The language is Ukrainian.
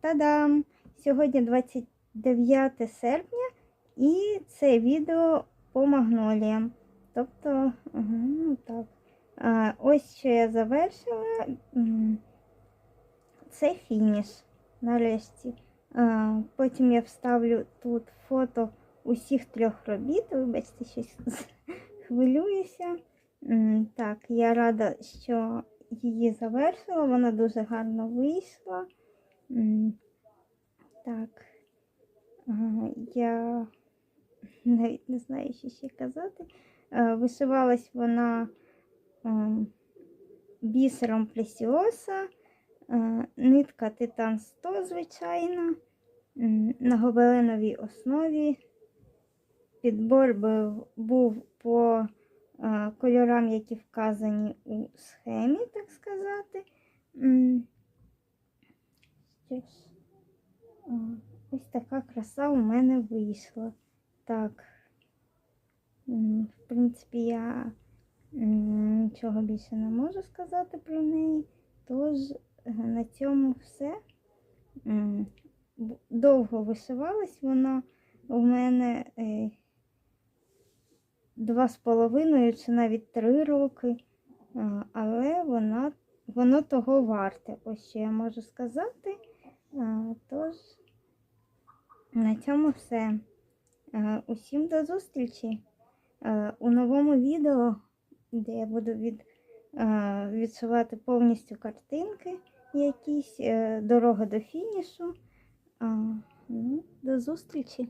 Та-дам! Сьогодні 29 серпня і це відео по магноліям. Тобто, ну так. Ось що я завершила. Це фініш нарешті. Потім я вставлю тут фото усіх трьох робіт. Вибачте, щось хвилююся. Так, я рада, що її завершила. Вона дуже гарно вийшла. Так. Я навіть не знаю, що ще казати. Е, Вишивалась вона ем, бісером плесіоса, е, нитка Титан 100, звичайно, на гобеленовій основі. Підбор був, по е, кольорам, які вказані у схемі, так сказати. Що ось така краса у мене вийшла. Так. В принципі, я нічого більше не можу сказати про неї. Тож е, на цьому все. Довго вишивалась вона у мене е, два з половиною чи навіть три роки, але вона, воно того варте. Ось що я можу сказати. Тож на цьому все. Е, Усім до зустрічі Е, у новому відео, де я буду від, е, відшивати повністю картинки якісь, дорога до фінішу. Ну, до зустрічі!